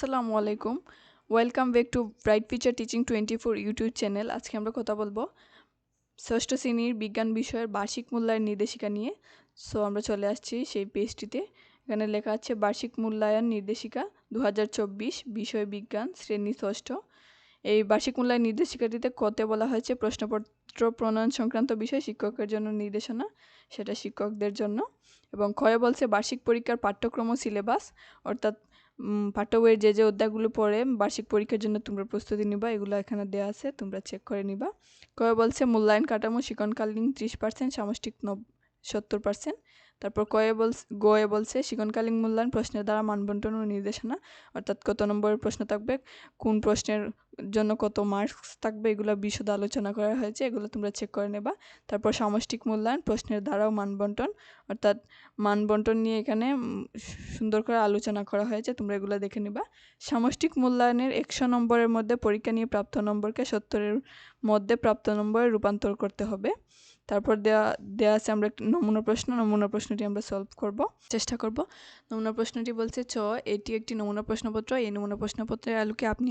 আসসালামু আলাইকুম। Welcome back to bright feature teaching twenty four YouTube channel আজকে আমরা কথা বলব ষষ্ঠ শ্রেণির বিজ্ঞান বিষয়ের বার্ষিক মূল্যায়ন নির্দেশিকা নিয়ে। সো আমরা চলে আসছি সেই পেজটিতে এখানে লেখা আছে, বার্ষিক মূল্যায়ন নির্দেশিকা দু হাজার চব্বিশ, বিষয় বিজ্ঞান, শ্রেণি ষষ্ঠ। এই বার্ষিক মূল্যায়ন নির্দেশিকাটিতে কতে বলা হয়েছে, প্রশ্নপত্র প্রণয়ন সংক্রান্ত বিষয় শিক্ষকের জন্য নির্দেশনা, সেটা শিক্ষকদের জন্য। এবং ক্ষয় বলছে, বার্ষিক পরীক্ষার পাঠ্যক্রম সিলেবাস অর্থাৎ পাঠ্য বইয়ের যে যে অধ্যায়গুলো পড়ে, বার্ষিক পরীক্ষার জন্য তোমরা প্রস্তুতি নিবা, এগুলো এখানে দেওয়া আছে, তোমরা চেক করে নিবা। কবে বলছে, মূল্যায়ন কাঠামো শিক্ষণকালীন ত্রিশ পার্সেন্ট সামষ্টিক নব সত্তর পার্সেন্ট তারপর কয়ে বল গয়ে বলছে শিকনকালীন মূল্যায়ন প্রশ্নের দ্বারা মানবন্টন ও নির্দেশনা অর্থাৎ কত নম্বরের প্রশ্ন থাকবে, কোন প্রশ্নের জন্য কত মার্কস থাকবে, এগুলো বিশদ আলোচনা করা হয়েছে, এগুলো তোমরা চেক করে নেবা। তারপর সামষ্টিক মূল্যায়ন প্রশ্নের দ্বারাও মানবন্টন, অর্থাৎ মানবন্টন নিয়ে এখানে সুন্দর করে আলোচনা করা হয়েছে, তোমরা এগুলো দেখে নিবা। সামষ্টিক মূল্যায়নের একশো নম্বরের মধ্যে পরীক্ষা নিয়ে প্রাপ্ত নম্বরকে সত্তরের মধ্যে প্রাপ্ত নম্বরে রূপান্তর করতে হবে। তারপর দেওয়া দেওয়া আছে আমরা একটা নমুনা প্রশ্ন, নমুনা প্রশ্নটি আমরা সলভ করব, চেষ্টা করব। নমুনা প্রশ্নটি বলছে চ, এটি একটি নমুনা প্রশ্নপত্র, এই নমুনা প্রশ্নপত্রের আলোকে আপনি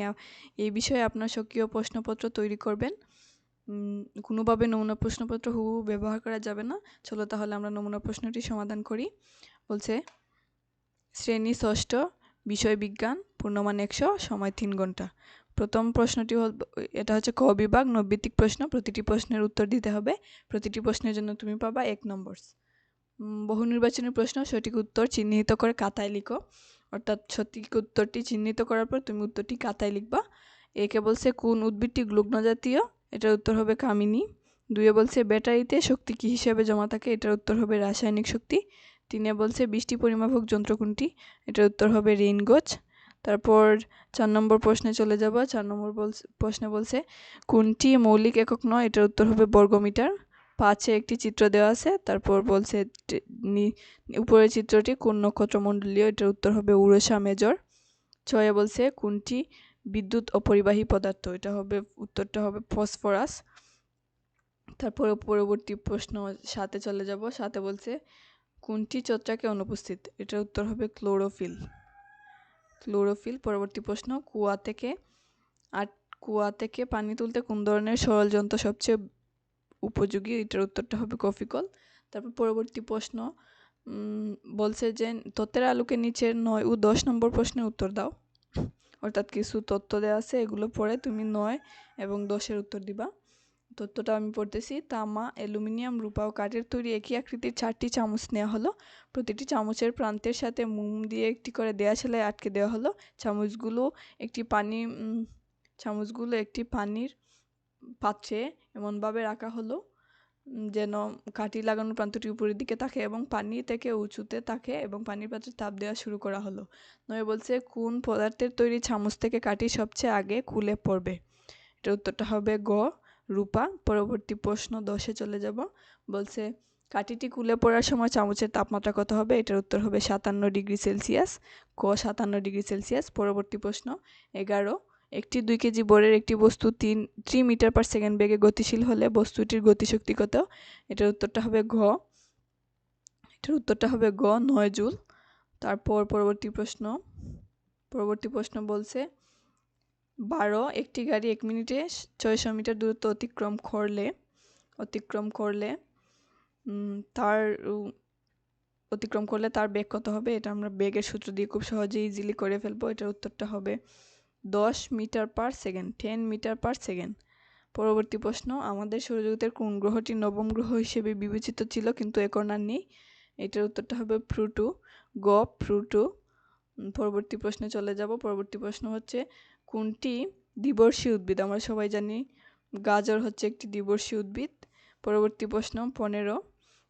এই বিষয়ে আপনার স্বকীয় প্রশ্নপত্র তৈরি করবেন। কোনোভাবে নমুনা প্রশ্নপত্র হুবহু ব্যবহার করা যাবে না। চলো তাহলে আমরা নমুনা প্রশ্নটি সমাধান করি। বলছে, শ্রেণি ষষ্ঠ, বিষয় বিজ্ঞান, পূর্ণমান একশো, সময় তিন ঘণ্টা। প্রথম প্রশ্নটি হল, এটা হচ্ছে ক বিভাগ, নৈবিত্তিক প্রশ্ন, প্রতিটি প্রশ্নের উত্তর দিতে হবে। প্রতিটি প্রশ্নের জন্য তুমি পাবা এক নম্বর। বহু নির্বাচনী প্রশ্ন, সঠিক উত্তর চিহ্নিত করে কাতায় লিখো। অর্থাৎ সঠিক উত্তরটি চিহ্নিত করার পর তুমি উত্তরটি কাতায় লিখবা। একে বলছে কোন উদ্ভিদটি গ্লুগ্ন জাতীয়? এটার উত্তর হবে কামিনী। দুয়ে বলছে ব্যাটারিতে শক্তি কী হিসেবে জমা থাকে? এটার উত্তর হবে রাসায়নিক শক্তি। তিনে বলছে বৃষ্টি পরিমাপক যন্ত্র কোনটি? এটার উত্তর হবে রেইনগোজ তারপর চার নম্বর প্রশ্নে চলে যাব। চার নম্বর প্রশ্নে বলছে, কোনটি মৌলিক একক নয়? এটার উত্তর হবে বর্গমিটার। পাঁচে একটি চিত্র দেওয়া আছে, তারপর বলছে উপরের চিত্রটি কোন নক্ষত্রমণ্ডলীয়? এটার উত্তর হবে উড়োসা মেজর। ছয়ে বলছে, কোনটি বিদ্যুৎ অপরিবাহী পদার্থ? এটা হবে, উত্তরটা হবে ফসফরাস। তারপরে পরবর্তী প্রশ্ন সাথে চলে যাব। সাথে বলছে, কোনটি চত্রাকে অনুপস্থিত? এটার উত্তর হবে ক্লোরোফিল। ক্লোরোফিল পরবর্তী প্রশ্ন, কুয়া থেকে আট কুয়া থেকে পানি তুলতে কোন ধরনের সরল যন্ত্র সবচেয়ে উপযোগী? এটার উত্তরটা হবে কফিকল। তারপর পরবর্তী প্রশ্ন বলছে যে তত্ত্বের আলোকে নিচের নয় ও দশ নম্বর প্রশ্নের উত্তর দাও। অর্থাৎ কিছু তত্ত্ব দেওয়া আছে, এগুলো পড়ে তুমি নয় এবং দশের উত্তর দিবা। তথ্যটা আমি পড়তেছি, তামা, অ্যালুমিনিয়াম, রূপা ও কাঠের তৈরি একই আকৃতির চারটি চামচ নেওয়া হলো। প্রতিটি চামচের প্রান্তের সাথে মোম দিয়ে একটি করে দেয়া সেলাই আটকে দেওয়া হলো। চামচগুলো একটি পানি চামচগুলো একটি পানির পাত্রে এমনভাবে রাখা হলো যেন কাঠি লাগানো প্রান্তটি উপরের দিকে থাকে এবং পানি থেকে উঁচুতে থাকে এবং পানির পাত্রে তাপ দেওয়া শুরু করা হলো। নয় বলছে, কোন পদার্থের তৈরি চামচ থেকে কাঠি সবচেয়ে আগে খুলে পড়বে? এটার উত্তরটা হবে গ। রূপা, পরবর্তী প্রশ্ন দশে চলে যাব। বলছে কাঠিটি কুলে পড়ার সময় চামচের তাপমাত্রা কত হবে? এটার উত্তর হবে সাতান্ন ডিগ্রি সেলসিয়াস, ক সাতান্ন ডিগ্রি সেলসিয়াস। পরবর্তী প্রশ্ন, এগারো, একটি দুই কেজি বোরের একটি বস্তু তিন থ্রি মিটার পার সেকেন্ড বেগে গতিশীল হলে বস্তুটির গতিশক্তি কত? এটার উত্তরটা হবে ঘ। এটার উত্তরটা হবে গ নয় জুল। তারপর পরবর্তী প্রশ্ন পরবর্তী প্রশ্ন বলছে বারো, একটি গাড়ি এক মিনিটে ছয়শো মিটার দূরত্ব অতিক্রম করলে অতিক্রম করলে তার অতিক্রম করলে তার বেগ কত হবে? এটা আমরা বেগের সূত্র দিয়ে খুব সহজেই ইজিলি করে ফেলব। এটার উত্তরটা হবে দশ metre per second ten metre per second. পরবর্তী প্রশ্ন, আমাদের সৌরজগতের কোন গ্রহটি নবম গ্রহ হিসেবে বিবেচিত ছিল কিন্তু এখন আর নেই? এটার উত্তরটা হবে ফ্রুটু গ ফ্রুটু পরবর্তী প্রশ্নে চলে যাব। পরবর্তী প্রশ্ন হচ্ছে কোনটি? দ্বিবর্ষী উদ্ভিদ, আমরা সবাই জানি। গাজর হচ্ছে একটি দিবর্ষী উদ্ভিদ। পরবর্তী প্রশ্ন, পনেরো।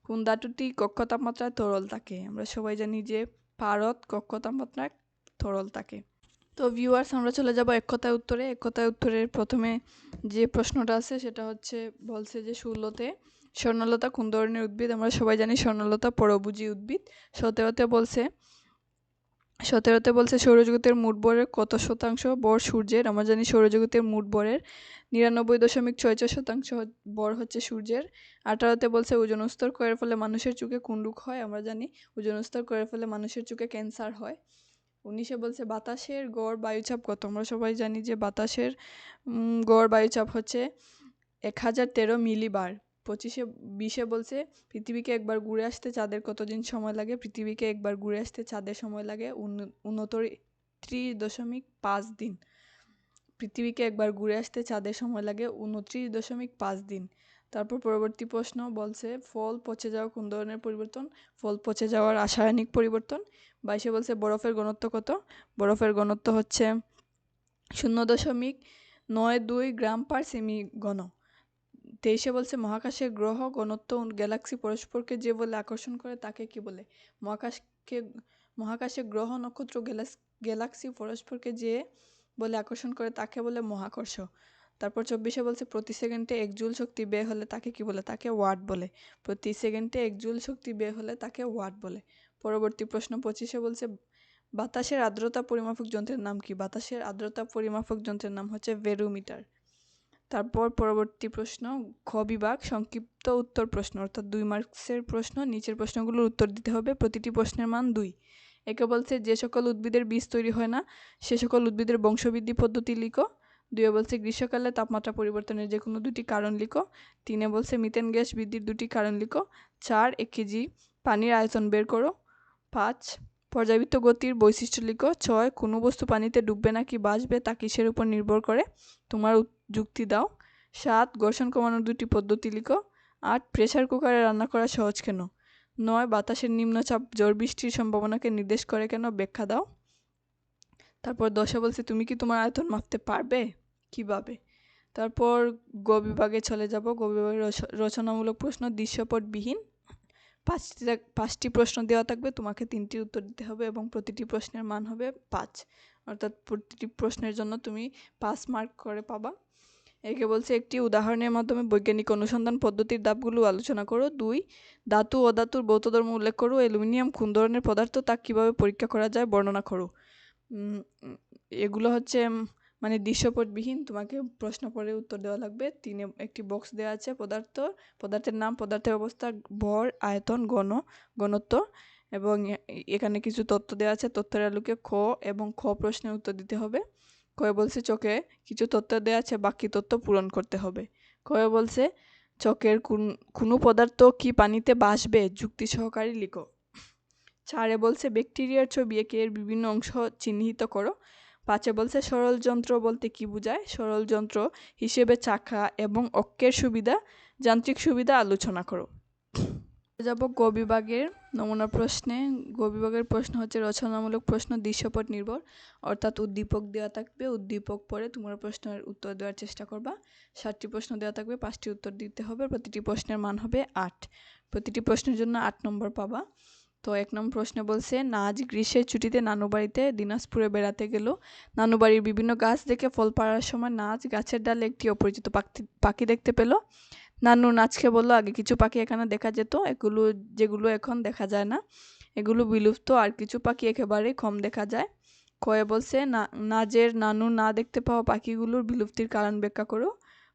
কোন ধাতুটি কক্ষ তাপমাত্রায় তরল থাকে? আমরা সবাই জানি যে পারদ কক্ষ তাপমাত্রায় তরল থাকে। তো ভিউয়ার্স আমরা চলে যাব এক কথায় উত্তরে। এক কথায় উত্তরের প্রথমে যে প্রশ্নটা আছে, সেটা হচ্ছে, বলছে যে ষোলোতে স্বর্ণলতা কোন ধরনের উদ্ভিদ? আমরা সবাই জানি স্বর্ণলতা পরভুজি উদ্ভিদ। সতেরোতে বলছে সতেরোতে বলছে, সৌরজগতের মোট বরের কত শতাংশ বর সূর্যের? আমরা জানি সৌরজগতের মোট বরের নিরানব্বই দশমিক ছয় চার শতাংশ বর হচ্ছে সূর্যের। আঠারোতে বলছে, ওজন স্তর করার ফলে মানুষের চোখে রোগ হয়। আমরা জানি ওজন স্তর করার ফলে মানুষের চোখে ক্যান্সার হয়। উনিশে বলছে, বাতাসের গড় বায়ুচাপ কত? আমরা সবাই জানি যে বাতাসের গড় বায়ুচাপ হচ্ছে এক হাজার তেরো মিলিবার। পঁচিশে, বিশে বলছে, পৃথিবীকে একবার ঘুরে আসতে চাঁদের কতদিন সময় লাগে? পৃথিবীকে একবার ঘুরে আসতে চাঁদের সময় লাগে উনত্রিশ দশমিক পাঁচ দিন। পৃথিবীকে একবার ঘুরে আসতে চাঁদের সময় লাগে উনত্রিশ দশমিক পাঁচ দিন। তারপর পরবর্তী প্রশ্ন বলছে, ফল পচে যাওয়া কোন ধরনের পরিবর্তন? ফল পচে যাওয়ার রাসায়নিক পরিবর্তন? বাইশে বলছে, বরফের ঘনত্ব কত? বরফের ঘনত্ব হচ্ছে শূন্য দশমিক নয় দুই গ্রাম পার সেমি ঘন তেইশে বলছে, মহাকাশের গ্রহ ও গ্যালাক্সি পরস্পরকে যে বলে আকর্ষণ করে তাকে কি বলে? মহাকাশকে মহাকাশে গ্রহ, নক্ষত্র, গ্যালাক্সি পরস্পরকে যে বলে আকর্ষণ করে তাকে বলে মহাকর্ষ। তারপর চব্বিশে বলছে, প্রতি সেকেন্ডে এক জুল শক্তি ব্যয় হলে তাকে কি বলে? তাকে ওয়াট বলে। প্রতি সেকেন্ডে এক জুল শক্তি ব্যয় হলে তাকে ওয়াট বলে। পরবর্তী প্রশ্ন, পঁচিশে বলছে, বাতাসের আর্দ্রতা পরিমাপক যন্ত্রের নাম কি? বাতাসের আর্দ্রতা পরিমাপক যন্ত্রের নাম হচ্ছে ভেরোমিটার। তারপর পরবর্তী প্রশ্ন খ বিভাগ, সংক্ষিপ্ত উত্তর প্রশ্ন, অর্থাৎ দুই মার্কসের প্রশ্ন, নিচের প্রশ্নগুলোর উত্তর দিতে হবে, প্রতিটি প্রশ্নের মান দুই। একে বলছে, যে সকল উদ্ভিদের বীজ তৈরি হয় না, সে সকল উদ্ভিদের বংশবৃদ্ধি পদ্ধতি লিখো। দুয়ে বলছে, গ্রীষ্মকালে তাপমাত্রা পরিবর্তনের যে কোনো দুটি কারণ লিখো। তিনে বলছে, মিথেন গ্যাস বৃদ্ধির দুটি কারণ লিখো। চার, এক কেজি পানির আয়তন বের করো। পাঁচ পর্যাবৃত্ত গতির বৈশিষ্ট্য লিখো। ছয়, কোনো বস্তু পানিতে ডুববে নাকি বাঁচবে তা কিসের উপর নির্ভর করে? তোমার যুক্তি দাও। সাত ঘর্ষণ কমানোর দুটি পদ্ধতি লিখো। আট প্রেসার কুকারে রান্না করা সহজ কেন? নয়, বাতাসের নিম্নচাপ ঝড় বৃষ্টির সম্ভাবনাকে নির্দেশ করে কেন? ব্যাখ্যা দাও। তারপর দশে বলছে, তুমি কি তোমার আয়তন মাপতে পারবে? কীভাবে? তারপর, গ বিভাগে চলে যাব। গ বিভাগের রচনামূলক প্রশ্ন, দৃশ্যপটবিহীন। পাঁচটি পাঁচটি প্রশ্ন দেওয়া থাকবে, তোমাকে তিনটির উত্তর দিতে হবে এবং প্রতিটি প্রশ্নের মান হবে পাঁচ। অর্থাৎ প্রতিটি প্রশ্নের জন্য তুমি পাঁচ মার্ক করে পাবা। একে বলছে একটি উদাহরণের মাধ্যমে বৈজ্ঞানিক অনুসন্ধান পদ্ধতির ধাপগুলো আলোচনা করো। দুই, ধাতু অধাতুর ভৌত ধর্ম উল্লেখ করো। অ্যালুমিনিয়াম কোন ধরনের পদার্থ তা কীভাবে পরীক্ষা করা যায় বর্ণনা করো। এগুলো হচ্ছে মানে দৃশ্যপটবিহীন। তোমাকে প্রশ্ন পড়ে উত্তর দেওয়া লাগবে। তিনে, একটি বক্স দেওয়া আছে পদার্থ। পদার্থের নাম, পদার্থের অবস্থা, ভর, আয়তন, গণ ঘনত্ব এবং এখানে কিছু তথ্য দেওয়া আছে। তথ্যের আলোকে খ এবং খ প্রশ্নের উত্তর দিতে হবে। কয়ে বলছে, চোখে কিছু তথ্য দেওয়া আছে, বাকি তথ্য পূরণ করতে হবে। কয়ে বলছে চকের কোন, কোনো পদার্থ কি পানিতে বাসবে যুক্তি সহকারী লিখো। চারে বলছে, ব্যাকটেরিয়ার ছবি একে এর বিভিন্ন অংশ চিহ্নিত করো। পাঁচে বলছে সরল যন্ত্র বলতে কি বোঝায়? সরল যন্ত্র হিসেবে চাকা এবং অক্ষের সুবিধা, যান্ত্রিক সুবিধা আলোচনা করো। যাব গ বিভাগের নমুনা প্রশ্নে। গ বিভাগের প্রশ্ন হচ্ছে, রচনামূলক প্রশ্ন দৃশ্যপট নির্ভর, অর্থাৎ উদ্দীপক দেওয়া থাকবে, উদ্দীপক পরে তোমরা প্রশ্নের উত্তর দেওয়ার চেষ্টা করবা। ষাটটি প্রশ্ন দেওয়া থাকবে, পাঁচটি উত্তর দিতে হবে, প্রতিটি প্রশ্নের মান হবে আট। প্রতিটি প্রশ্নের জন্য আট নম্বর পাবা। তো এক নম্বর প্রশ্নে বলছে, নাজ গ্রীষ্মের ছুটিতে নানু বাড়িতে দিনাজপুরে বেড়াতে গেল। নানু বাড়ির বিভিন্ন গাছ দেখে ফল পাড়ার সময় নাচ গাছের ডালে একটি অপরিচিত পাখি পাখি দেখতে পেল। নানু নাচকে বলল, আগে কিছু পাখি এখানে দেখা যেত, এগুলো যেগুলো এখন দেখা যায় না। এগুলো বিলুপ্ত, আর কিছু পাখি একেবারেই কম দেখা যায়। কয়ে বলছে, না, নাজের নানু না দেখতে পাওয়া পাখিগুলোর বিলুপ্তির কারণ ব্যাখ্যা করো।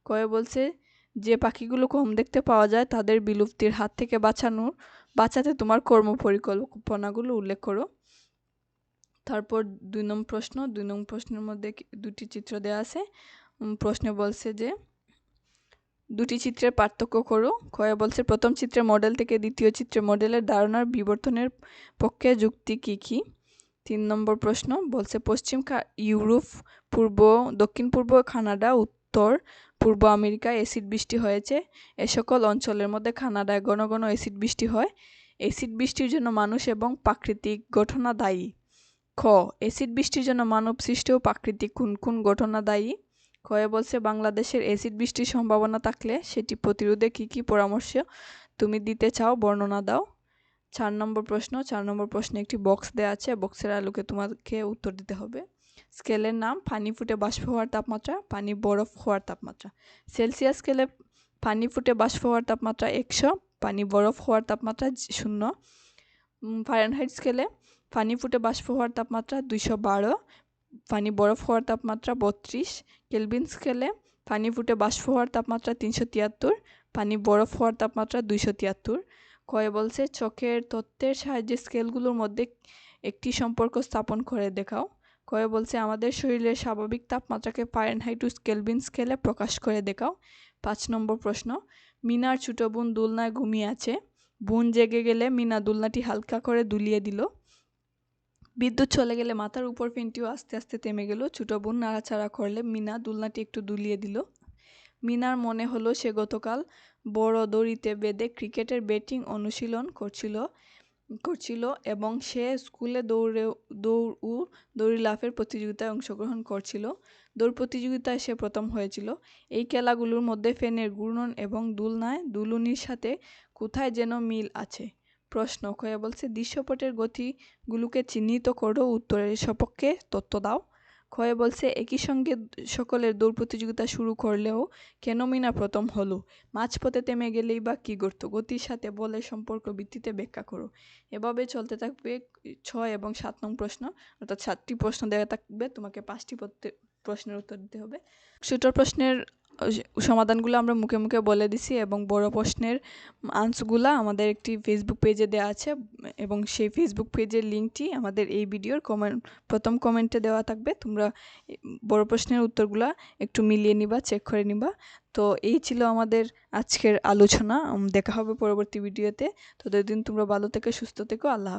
কয়ে বলছে, যে পাখিগুলো কম দেখতে পাওয়া যায়, তাদের বিলুপ্তির হাত থেকে বাঁচানোর, বাঁচাতে তোমার কর্ম পরিকল্পনাগুলো উল্লেখ করো। তারপর দুই নম্বর প্রশ্ন, দুই নম্বর প্রশ্নের মধ্যে দুটি চিত্র দেওয়া আছে। প্রশ্নে বলছে যে দুটি চিত্রের পার্থক্য করো। কয়ে বলছে, প্রথম চিত্রের মডেল থেকে দ্বিতীয় চিত্রের মডেলের ধারণার বিবর্তনের পক্ষে যুক্তি কী কী? তিন নম্বর প্রশ্ন, বলছে, পশ্চিম ইউরোপ, পূর্ব, দক্ষিণ পূর্ব, কানাডা, উত্তর পূর্ব আমেরিকায় অ্যাসিড বৃষ্টি হয়েছে। এ সকল অঞ্চলের মধ্যে কানাডায় ঘন ঘন অ্যাসিড বৃষ্টি হয়। অ্যাসিড বৃষ্টির জন্য মানুষ এবং প্রাকৃতিক ঘটনা দায়ী। খ, অ্যাসিড বৃষ্টির জন্য মানব সৃষ্ট ও প্রাকৃতিক কোন কোন ঘটনা দায়ী? কয়ে বলছে, বাংলাদেশের অ্যাসিড বৃষ্টির সম্ভাবনা থাকলে সেটি প্রতিরোধে কী কী পরামর্শ তুমি দিতে চাও? বর্ণনা দাও। চার নম্বর প্রশ্ন, চার নম্বর প্রশ্নে একটি বক্স দেওয়া আছে। বক্সের আলোকে তোমাকে উত্তর দিতে হবে। স্কেলের নাম, পানি ফুটে বাষ্প হওয়ার তাপমাত্রা, পানি বরফ হওয়ার তাপমাত্রা। সেলসিয়াস স্কেলে পানি ফুটে বাষ্প হওয়ার তাপমাত্রা একশো, পানি বরফ হওয়ার তাপমাত্রা শূন্য। ফারেনহাইট স্কেলে পানি ফুটে বাষ্প হওয়ার তাপমাত্রা দুইশো বারো পানি বরফ হওয়ার তাপমাত্রা বত্রিশ, কেলভিন স্কেলে পানি ফুটে বাষ্প হওয়ার তাপমাত্রা তিনশো তিয়াত্তর, পানি বরফ হওয়ার তাপমাত্রা দুইশো তিয়াত্তর। কয়ে বলছে, চোখের তত্ত্বের সাহায্যে স্কেলগুলোর মধ্যে একটি সম্পর্ক স্থাপন করে দেখাও। কয়ে বলছে, আমাদের শরীরের স্বাভাবিক তাপমাত্রাকে ফারেনহাইট কেলভিন স্কেলে প্রকাশ করে দেখাও। পাঁচ নম্বর প্রশ্ন, মিনার ছোট বোন দোলনায় ঘুমিয়ে আছে। বোন জেগে গেলে মিনা দোলনাটি হালকা করে দুলিয়ে দিল। বিদ্যুৎ চলে গেলে মাথার উপর ফ্যানটিও আস্তে আস্তে থেমে গেল। ছোট বোন নাড়াচাড়া করলে মিনা দুলনাটি একটু দুলিয়ে দিল। মিনার মনে হলো সে গতকাল বড় দড়িতে বেঁধে ক্রিকেটের ব্যাটিং অনুশীলন করছিল করছিল এবং সে স্কুলে দৌড়ে, দৌড় ও দড়ি লাফের প্রতিযোগিতায় অংশগ্রহণ করছিল। দৌড় প্রতিযোগিতায় সে প্রথম হয়েছিল। এই খেলাগুলোর মধ্যে ফ্যানের ঘূর্ণন এবং দুলনায় দুলুনির সাথে কোথায় যেন মিল আছে। প্রশ্ন, কয়ে বলছে, দৃশ্যপটের গতিগুলোকে চিহ্নিত করো, উত্তরের সপক্ষে তথ্য দাও। ক্ষয়ে বলছে, একই সঙ্গে সকলের দৌড় প্রতিযোগিতা শুরু করলেও কেন মিনা প্রথম হলো? মাঝপথে থেমে গেলেই বা কী করতো? গতির সাথে বলের সম্পর্ক ভিত্তিতে ব্যাখ্যা করো। এভাবে চলতে থাকবে ছয় এবং সাত নং প্রশ্ন। অর্থাৎ সাতটি প্রশ্ন দেওয়া থাকবে। তোমাকে পাঁচটি প্রশ্নের উত্তর দিতে হবে। ছোট প্রশ্নের সমাধানগুলো আমরা মুখে মুখে বলে দিছি এবং বড় প্রশ্নের আনসারগুলো আমাদের একটি ফেসবুক পেজে দেওয়া আছে এবং সেই ফেসবুক পেজের লিঙ্কটি আমাদের এই ভিডিওর কমেন্ট প্রথম কমেন্টে দেওয়া থাকবে। তোমরা বড় প্রশ্নের উত্তরগুলো একটু মিলিয়ে নিবা চেক করে নিবা। তো এই ছিল আমাদের আজকের আলোচনা। দেখা হবে পরবর্তী ভিডিওতে। ততদিন তোমরা ভালো থেকে, সুস্থ থেকো। আল্লাহ